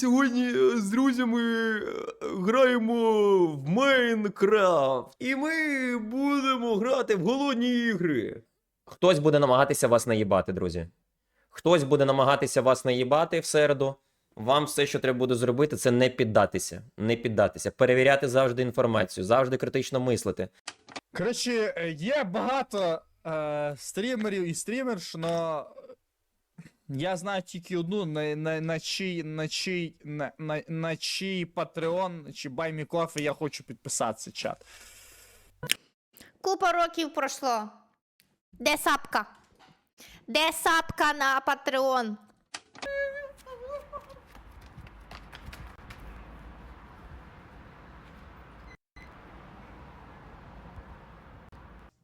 сьогодні е, з друзями е, граємо в Майнкрафт. І ми будемо грати в голодні ігри. Хтось буде намагатися вас наїбати, друзі. Хтось буде намагатися вас наїбати в середу. Вам все, що треба буде зробити, це не піддатися. Не піддатися. Перевіряти завжди інформацію, завжди критично мислити. Коротше, е, є багато е, стрімерів і стрімерш, но я знаю тільки одну, на, на, на чий, на чий, на, на, на чий Patreon чи BuyMeCoffee я хочу підписатися, чат. Купа років пройшло. Де сапка? Де сапка на Патреон?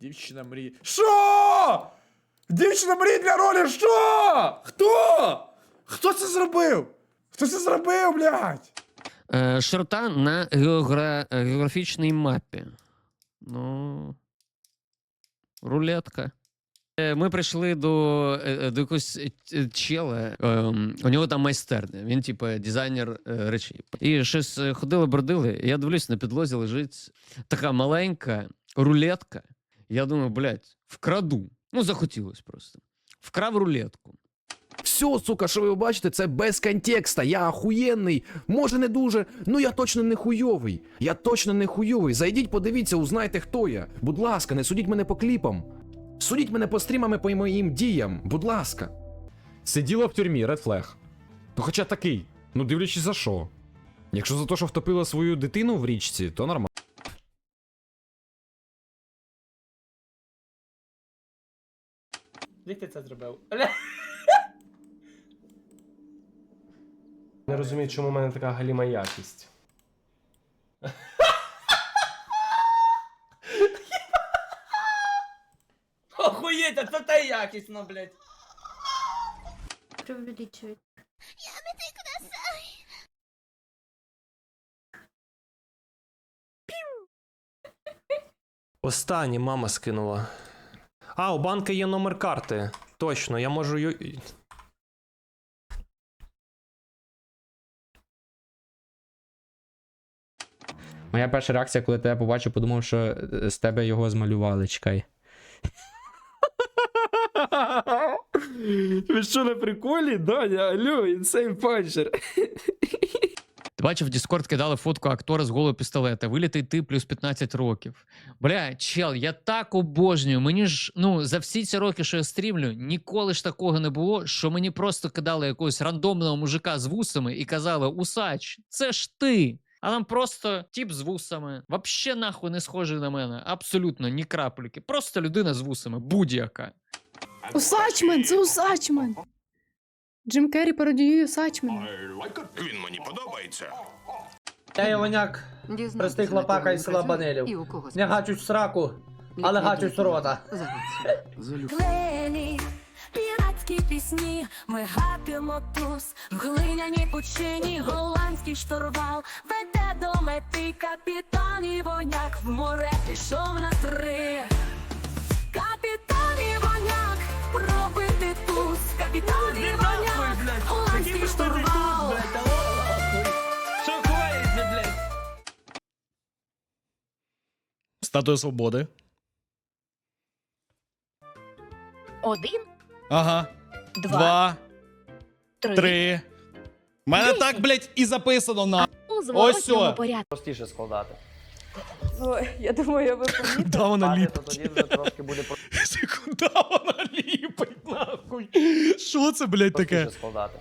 Дівчина мріє. Що? Дівчина мріє для ролі, що? Хто? Хто це зробив? Хто це зробив, блядь? Е, широта на геогра... географічній мапі. Ну. Рулетка. Е, Ми прийшли до, е, е, до якогось чела. ем, У нього там майстерня. Він, типу, дизайнер речей. І щось е, ходили, бродили. Я дивлюсь, на підлозі лежить така маленька рулетка. Я думаю, блядь, вкраду. Ну, захотілось просто. Вкрав рулетку. Все, сука, що ви бачите, це без контекста. Я охуєнний. Може не дуже, ну я точно не хуйовий. Я точно не хуйовий. Зайдіть, подивіться, узнайте, хто я. Будь ласка, не судіть мене по кліпам. Судіть мене по стрімам і по моїм діям. Будь ласка. Сиділа в тюрмі, Red Flag. Ну хоча такий. Ну дивлячись за що. Якщо за те, що втопила свою дитину в річці, то нормально. Як ти це зробив? Не розумію, чому в мене така галіма якість. Охуєть, а це та якісно, блядь. Преувеличують. Останнє мама скинула. А, у банка є номер карти. Точно, я можу. Моя перша реакція, коли тебе побачив, подумав, що е, з тебе його змалювали, чекай. Ви що на приколі? Даня, алло, інсейн панчер. Ти бачив, в Discord кидали фотку актора з голого пістолета. Вилітий ти плюс 15 років. Бля, чел, я так обожнюю. Мені ж, ну, за всі ці роки, що я стрімлю, ніколи ж такого не було, що мені просто кидали якогось рандомного мужика з вусами і казали: Усач, це ж ти. А там просто тіп з вусами. Вообще нахуй не схожий на мене. Абсолютно ні крапліки. Просто людина з вусами, будь-яка. Усачмен, це Усачмен. Джим Керрі пародіює Усачмена. Він мені подобається. Я Іваняк, простий хлопака із села Банелів. Не гачуть в сраку, але гачуть в рота. Клені, піратські пісні, ми гатимо туз, в глиняній пучині голландський штурвал веде до мети капітан Івоняк в море пішов на три. Капітан Івоняк, пробити туз, капітан Івоняк, голландський штурвал. Статуя свободи. Один, Ага. два, три. У мене так, блядь, і записано на. У зворотньому зворотньому порядку. Простіше складати. Я думаю, ви помітили. Да, вона ліпить. то тоді вже трошки буде Секунда, вона ліпить, нахуй. Що це, блядь, таке? простіше складати.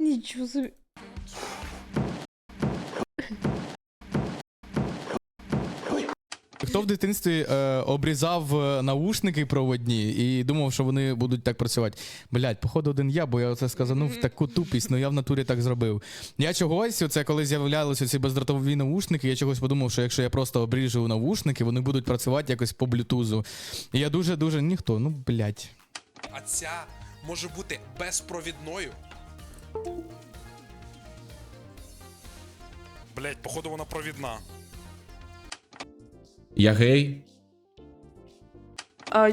Нічого собі. Хто в дитинстві е, обрізав е, наушники проводні і думав, що вони будуть так працювати? Блять, походу, один я, бо я це сказанув таку тупість, ну я в натурі так зробив. Я чогось, оце коли з'являлися ці бездротові наушники, я чогось подумав, що якщо я просто обріжу наушники, вони будуть працювати якось по блютузу. І я дуже-дуже ніхто, ну блять. А ця може бути безпровідною. Блять, походу вона провідна. Я гей.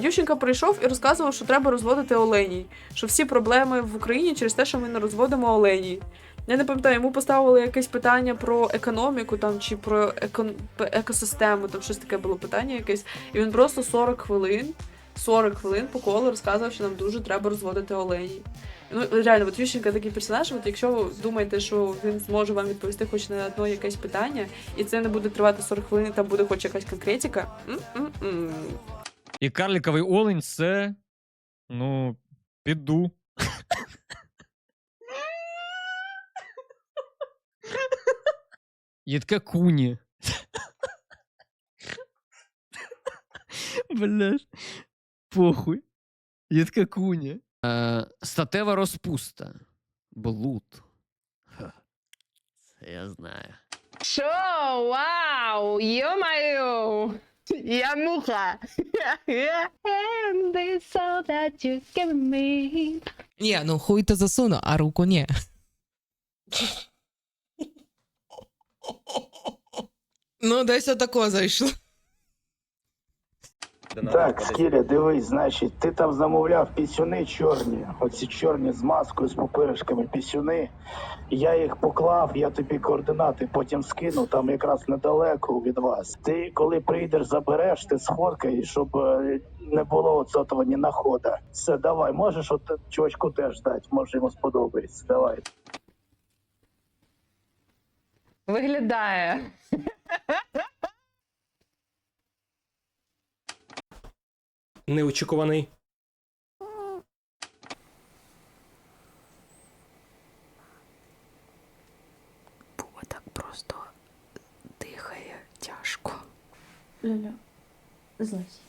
Ющенко прийшов і розказував, що треба розводити оленій. Що всі проблеми в Україні через те, що ми не розводимо оленій. Я не пам'ятаю, йому поставили якесь питання про економіку там чи про екон... п- екосистему, там щось таке було питання якесь. І він просто 40 хвилин, 40 хвилин по колу розказував, що нам дуже треба розводити оленій. Ну, реально, от Ющенка такий персонаж, от якщо ви думаєте, що він зможе вам відповісти хоч на одне якесь питання, і це не буде тривати 40 хвилин, там буде хоч якась конкретика. м-м-м. І карліковий олень це. Ну, піду. Є таке куні. Блядь. Похуй. Є таке куні. Е, статева розпуста. Блуд. Ха. Це я знаю. Що? Вау! Йо-моє! Я муха! And it's all that you give me. Ні, ну хуй то засуну, а руку ні. Ну, десь отако зайшло. Так, Скіля, дивись, значить, ти там замовляв пісюни чорні, оці чорні з маскою, з пупиришками пісюни. Я їх поклав, я тобі координати потім скину, там якраз недалеко від вас. Ти коли прийдеш, забереш, ти сфоткай, щоб е, не було оцього ні находа. Все, давай, можеш от чувачку теж дати, може йому сподобається. Давай. Виглядає. Неочікуваний. Буба так просто дихає тяжко. Ляля, злазь.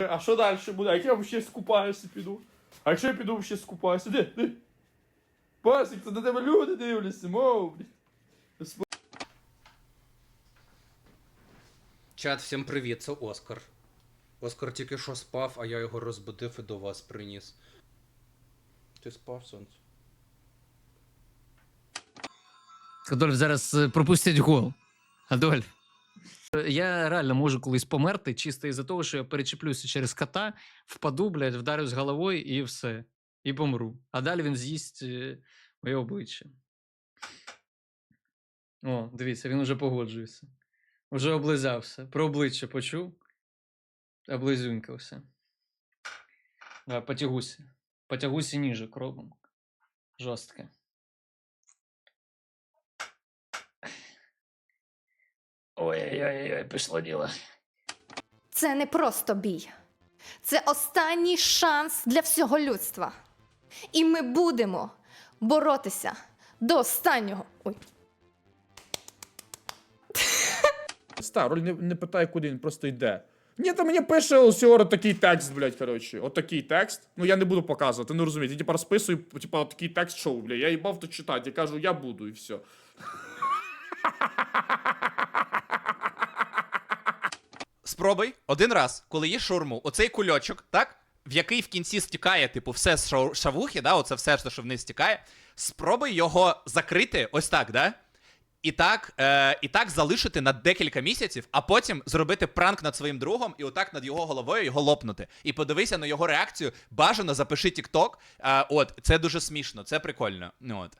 А що далі буде? А як я взагалі скупаюся піду? А якщо я піду взагалі скупаюся? Де? Де? Пасік, це на тебе люди дивляться, мов, блядь. Чат, всім привіт, це Оскар. Оскар тільки що спав, а я його розбудив і до вас приніс. Ти спав, сонце? Адольф зараз е, пропустять гол. Адольф. Я реально можу колись померти, чисто із-за того, що я перечеплюся через кота, впаду, блядь, вдарюсь головою і все. І помру. А далі він з'їсть е, моє обличчя. О, дивіться, він уже погоджується. Уже облизався. Про обличчя почув. Облизюнькався. Давай, потягуся. Потягуся ніже кровом. Жорстко. Ой-ой-ой, пішло діло. Це не просто бій. Це останній шанс для всього людства. І ми будемо боротися до останнього. Ой. Ста, роль не, не питає, куди він просто йде. Ні, то мені пише Осіора такий текст, блядь, коротше. От такий текст. Ну я не буду показувати, не розумієте. Я типа розписую, типа, такий текст шоу, бля. Я їбав то читати. Я кажу, я буду, і все. Спробуй один раз, коли є шурму, оцей кульочок, так? В який в кінці стікає, типу, все з шавухи, да, оце все, що вниз стікає. Спробуй його закрити ось так, да? І так, е, і так залишити на декілька місяців, а потім зробити пранк над своїм другом і отак над його головою його лопнути. І подивися на його реакцію. Бажано запиши TikTok. Е, от, це дуже смішно, це прикольно. Ну, от.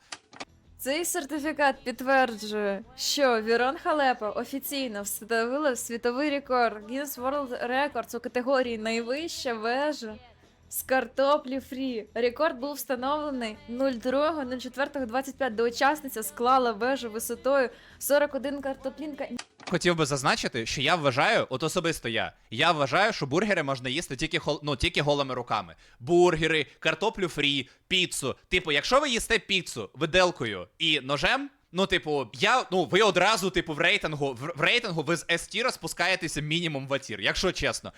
Цей сертифікат підтверджує, що Вірон Халепа офіційно встановила світовий рекорд Guinness World Records у категорії найвища вежа з картоплі фрі. Рекорд був встановлений 02.04.25, де учасниця склала вежу висотою 41 картоплінка. Хотів би зазначити, що я вважаю, от особисто я, я вважаю, що бургери можна їсти тільки хол, ну, тільки голими руками. Бургери, картоплю фрі, піцу. Типу, якщо ви їсте піцу виделкою і ножем. Ну, типу, я, ну, ви одразу, типу, в рейтингу, в, в рейтингу ви з S-тіра спускаєтеся мінімум в атір, якщо чесно.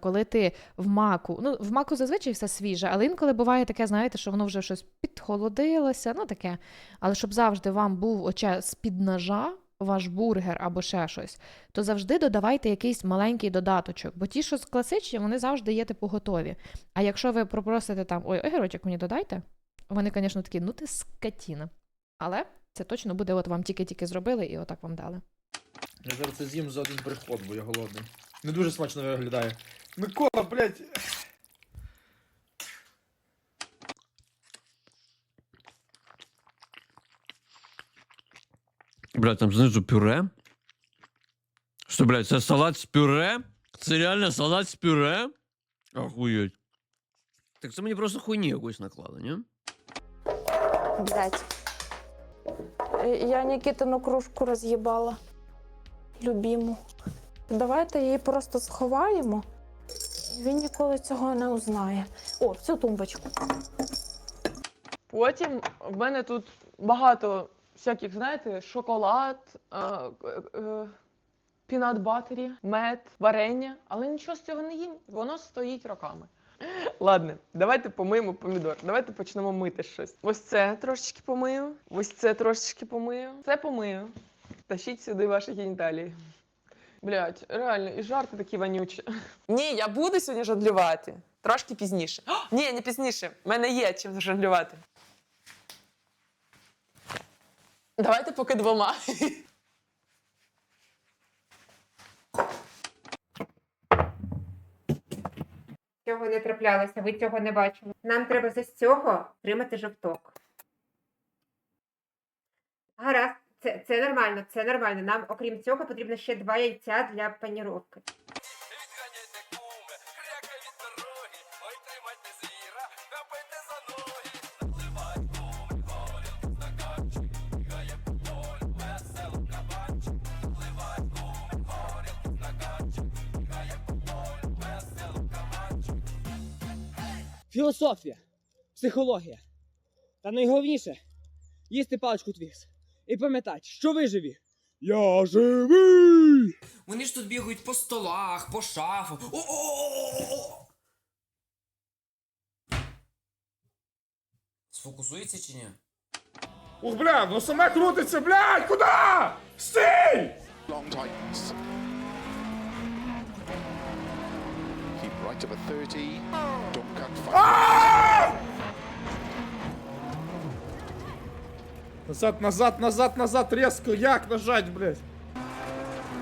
Коли ти в маку, ну в маку зазвичай все свіже, але інколи буває таке, знаєте, що воно вже щось підхолодилося, ну таке. Але щоб завжди вам був оче з-під ножа, ваш бургер або ще щось, то завжди додавайте якийсь маленький додаточок. Бо ті, що класичні, вони завжди є типу готові. А якщо ви попросите там ой, огірочок мені додайте, вони, звісно, такі, ну ти скотіна. Але це точно буде, от вам тільки-тільки зробили і отак вам дали. Я зараз це з'їм за один приход, бо я голодний. Не дуже смачно виглядає. Микола, блядь. Бля, там знизу пюре. Що, блядь, це салат з пюре? Це реально салат з пюре? Охуєть. Так це мені просто хуйні якусь наклали, ні? Блять. Я Нікітину кружку роз'їбала. Любіму. Давайте її просто сховаємо. Він ніколи цього не узнає. О, цю тумбочку. Потім в мене тут багато всяких, знаєте, шоколад, е, е, пінат батері, мед, варення, але нічого з цього не їм, воно стоїть роками. Ладно, давайте помиємо помідор. Давайте почнемо мити щось. Ось це трошечки помию, ось це трошечки помию, це помию. Тащіть сюди ваші геніталії. Блять, реально, і жарти такі вонючі. Ні, я буду сьогодні жонглювати. Трошки пізніше. О, ні, не пізніше. У мене є чим жонглювати. Давайте поки двома. Цього не траплялося, ви цього не бачили. Нам треба з цього тримати жовток. Гаразд, це, це нормально, це нормально. Нам, окрім цього, потрібно ще два яйця для паніровки. Філософія, психологія. Та найголовніше їсти паличку твікс. І пам'ятати, що ви живі. Я живий! Вони ж тут бігають по столах, по шафу. О-о-о-о-о! Сфокусується чи ні? Ух, бля, ну саме крутиться, блядь, куди? Стій! Long tightens. Keep right up at 30. Don't cut Назад, назад, назад, назад, резко, як нажать, блядь?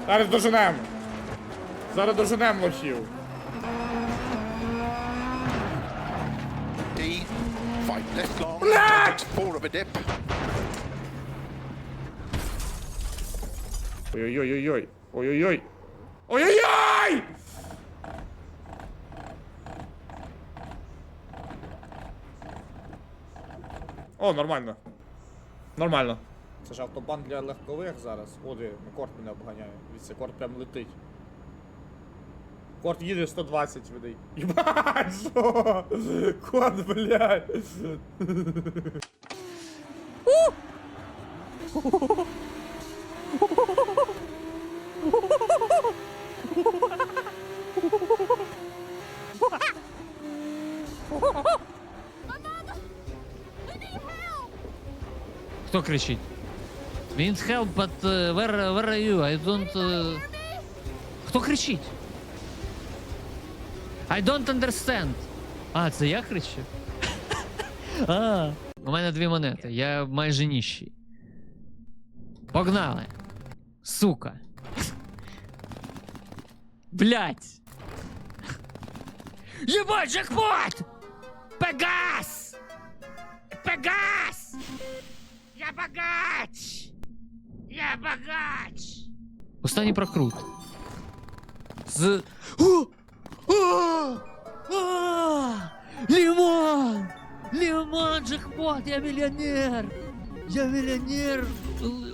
Зараз доженемо. Зараз доженемо лохів. Ой-ой-ой-ой-ой. Ой-ой-ой. Ой-ой-ой! О, нормально. Нормально. Це ж автобан для легкових зараз. Оди, корт мене обганяє. Віце, корт прям летить. Корт їде 120 видай. Єбать, що? Корт, блядь. Хто кричить? Він help, but uh, where, where are you? I don't... Uh... Хто кричить? I don't understand. А, це я кричу? а, у мене дві монети, я майже ніщий. Погнали. Сука. Блять. Єбать, джекпот! Пегас! Пегас! Я богач! Я богач! Останній прокрут. З. О! О! А! Лимон! Лимон, джекпот, я миллионер! Я миллионер!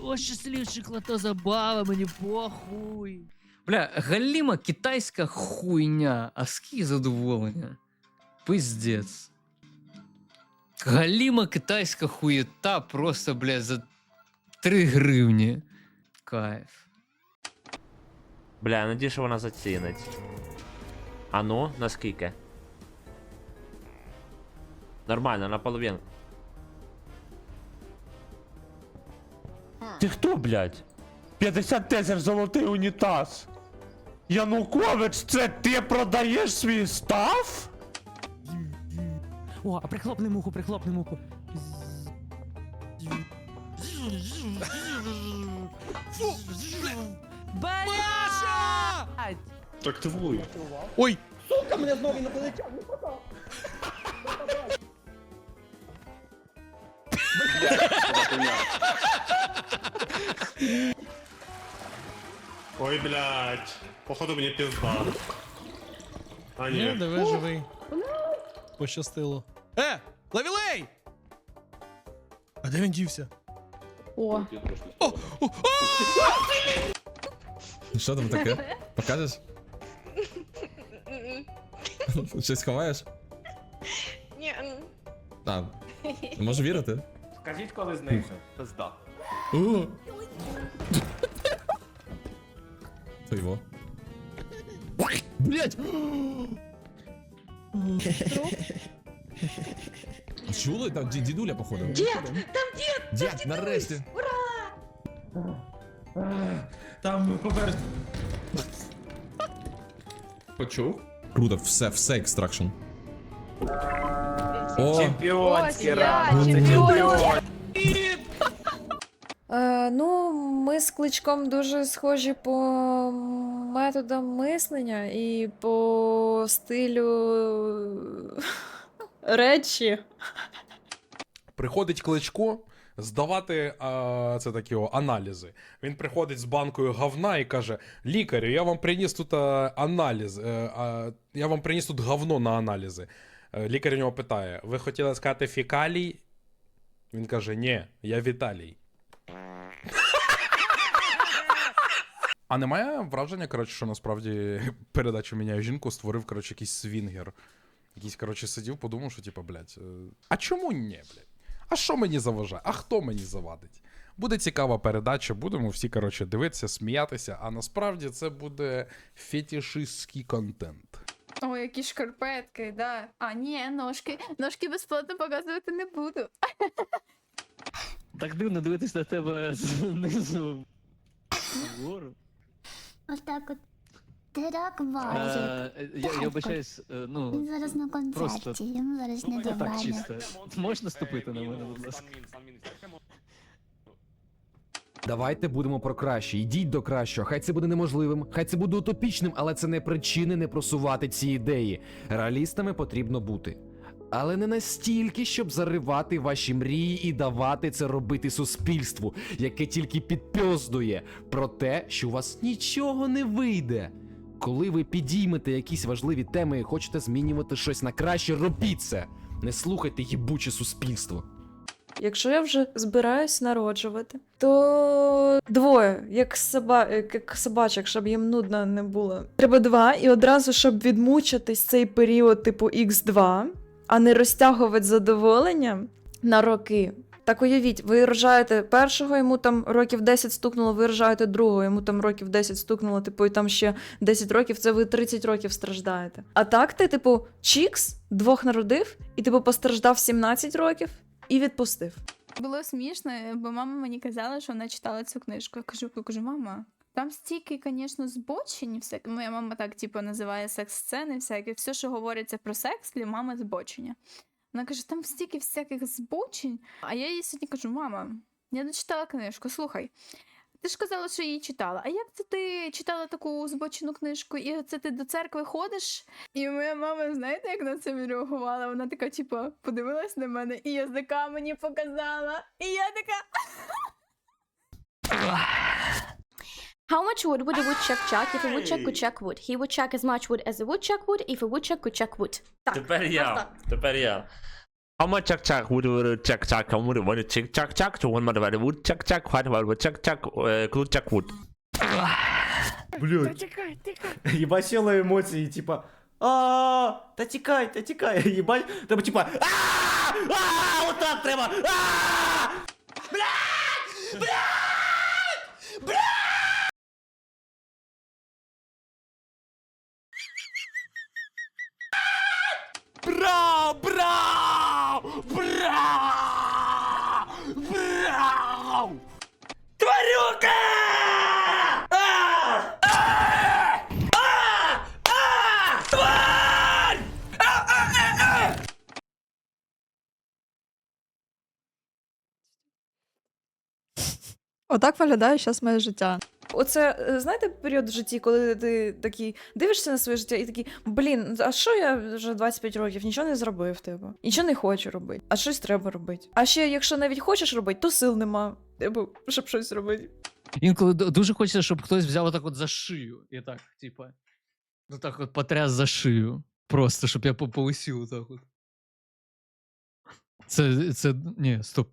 О, щасливчик, лото забава, мені похуй. Бля, галіма китайська хуйня, а скільки задоволення. Пиздец. Галіма китайська хуєта просто, бля, за 3 гривні. Кайф. Бля, надію, що вона зацінить. А ну, наскільки? Нормально, наполовину. Ти хто, блядь? 50 тисяч золотий унітаз. Янукович, це ти продаєш свій став? О, а прихлопни муху, прихлопни муху. Так твою. Ой! Сука, мене знову інопланетян! Ой, блядь. Походу мені пізда. А Ні, диви, живий. Пощастило. Е! Лавілей! А де він дівся? О, Що там таке? Покажеш? Щось ховаєш? ні. А, можу вірити? Скажіть, коли знайшов. Пизда. О! Це його. Блять! Чули? Там ді- дідуля, походу. Дід! Там дід! Дід, нарешті. Там поверх. Почув? Круто, все, все екстракшн. О! Чемпіонський Ось я, раунд. Це чемпіон. чемпіон. Е, ну, ми з кличком дуже схожі по методам мислення і по стилю речі. Приходить кличко здавати а, це такі о, аналізи. Він приходить з банкою говна і каже: Лікарю, я вам приніс тут а, аналіз. е, а, я вам приніс тут говно на аналізи. Е, Лікар у нього питає: Ви хотіли сказати фікалій? Він каже: Ні, я Віталій. А немає враження, коротше, що насправді передачу міняю жінку створив, коротше, якийсь свінгер. Якийсь, коротше, сидів, подумав, що, типа, блядь, е, а чому ні, блядь? А що мені заважає? А хто мені завадить? Буде цікава передача, будемо всі, коротше, дивитися, сміятися, а насправді це буде фетішистський контент. Ой, які шкарпетки, да. А, ні, ножки. Ножки безплатно показувати не буду. Так дивно дивитись на тебе знизу. Вгору. Отак от. Ти так Е, Я я вибачаюсь, е, ну. зараз на просто- йому зараз Ну, я так чисто. Можеш наступити на мене, будь ласка. Давайте будемо про краще. Йдіть до кращого. Хай це буде неможливим, хай це буде утопічним, але це не причини не просувати ці ідеї. Реалістами потрібно бути. Але не настільки, щоб заривати ваші мрії і давати це робити суспільству, яке тільки підпьоздує про те, що у вас нічого не вийде. Коли ви підіймете якісь важливі теми і хочете змінювати щось на краще, робіть це. Не слухайте їбуче суспільство. Якщо я вже збираюсь народжувати, то двоє, як, соба... як собачок, щоб їм нудно не було. Треба два, і одразу, щоб відмучитись цей період, типу Х2, а не розтягувати задоволення на роки. Так уявіть, ви рожаєте першого, йому там років 10 стукнуло, ви рожаєте другого, йому там років 10 стукнуло, типу, і там ще 10 років, це ви 30 років страждаєте. А так ти, типу, чікс, двох народив, і типу постраждав 17 років і відпустив. Було смішно, бо мама мені казала, що вона читала цю книжку. Я кажу, я кажу, мама. Там стільки, звісно, збочень, всяке. Моя мама так, типу, називає секс-сцени, всяке. Все, що говориться про секс, для мами збочення. Вона каже, там стільки всяких збочень. А я їй сьогодні кажу: мама, я дочитала книжку, слухай. Ти ж казала, що її читала. А як це ти читала таку збочену книжку, і це ти до церкви ходиш? І моя мама, знаєте, як на це відреагувала? Вона така, типу, подивилась на мене і язика мені показала. І я така. How much wood would a woodchuck chuck if a woodchuck could chuck wood? He would chuck as much wood as a woodchuck would if a woodchuck could chuck wood. Так. Тепер я. Тепер я. How much chuck chuck would would chuck chuck how would would chuck chuck chuck to one mother would chuck chuck what would chuck chuck uh, could chuck would. Блядь. Єбать сіли емоції, типа. А, та тікай, та тікай. Єбать, треба типа. А! А! Отак треба. А! Блядь! Блядь! Отак виглядає зараз моє життя. Оце е, знаєте період в житті, коли ти такий дивишся на своє життя і такий, блін, а що я вже 25 років нічого не зробив, типу, нічого не хочу робити, а щось треба робити. А ще, якщо навіть хочеш робити, то сил нема, типу, щоб щось робити. Інколи дуже хочеться, щоб хтось взяв отак от за шию. І так, типа. Ну так от потряс за шию. Просто, щоб я по- повисів отак от. Це, це, ні, стоп.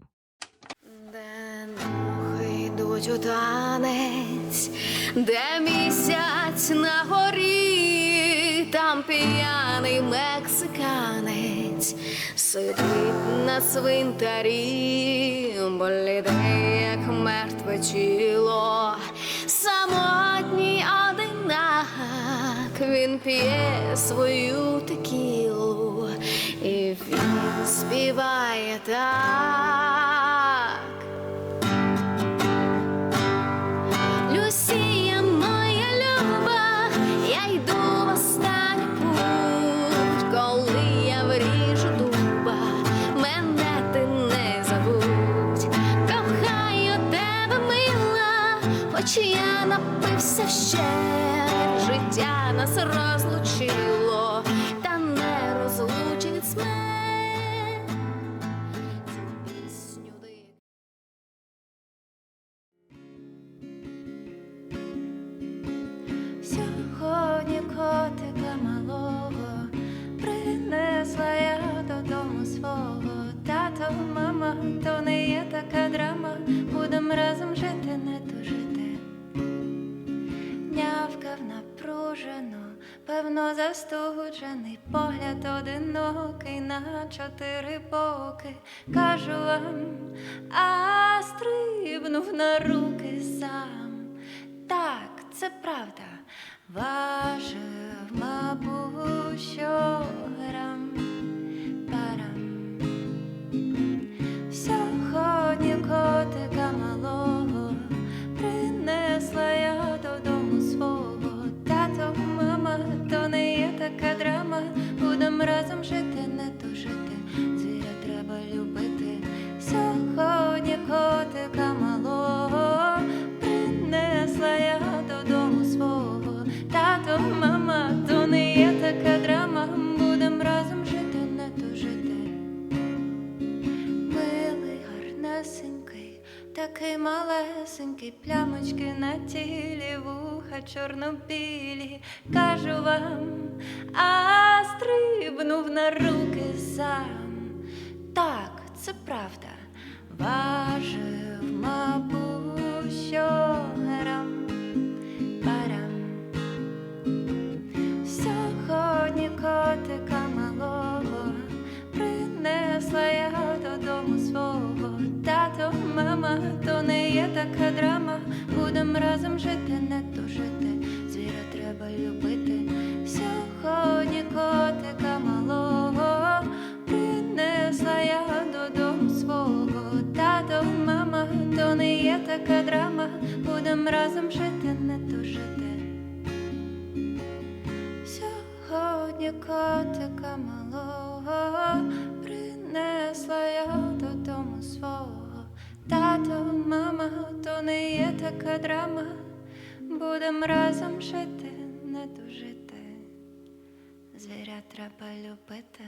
Мухи у танець, де місяць на горі, там п'яний мексиканець сидить на цвинтарі, бліде, як мертве тіло, самотній одинак, він п'є свою текілу, і він співає так. Напився ще, життя нас розлучило, та не розлучить смерть. Цю пісню Сьогодні котика малого принесла я додому свого. Тато, мама, то не є така драма. Будем разом жити, не певно, застуджений погляд одинокий на чотири боки. Кажу вам, а стрибнув на руки сам. Так, це правда. Важив, мабуть, що грам парам. Сьогодні є драма. Будем разом жити, не тужити. Звіря треба любити. Сьогодні котика малого принесла я додому свого. Тато, мама, то не є така драма. Будем разом жити, не тужити. Милий, гарнесенький, такий малесенький, плямочки на тілі, вуха чорнобілі. Кажу вам, а стрибнув на руки сам. Так, це правда. Важив, мабуть, грам парам. Сьогодні котика малого принесла я додому свого. Тато, мама, то не є така драма. Будем разом жити, не тужити. Звіра треба любити. Сьогодні котика малого принесла я додому свого. Тато, мама, то не є така драма. Будем разом жити, не тужити. Сьогодні котика малого принесла я додому свого. Тато, мама, то не є така драма. Будем разом жити, не тужити. Звіря треба любити.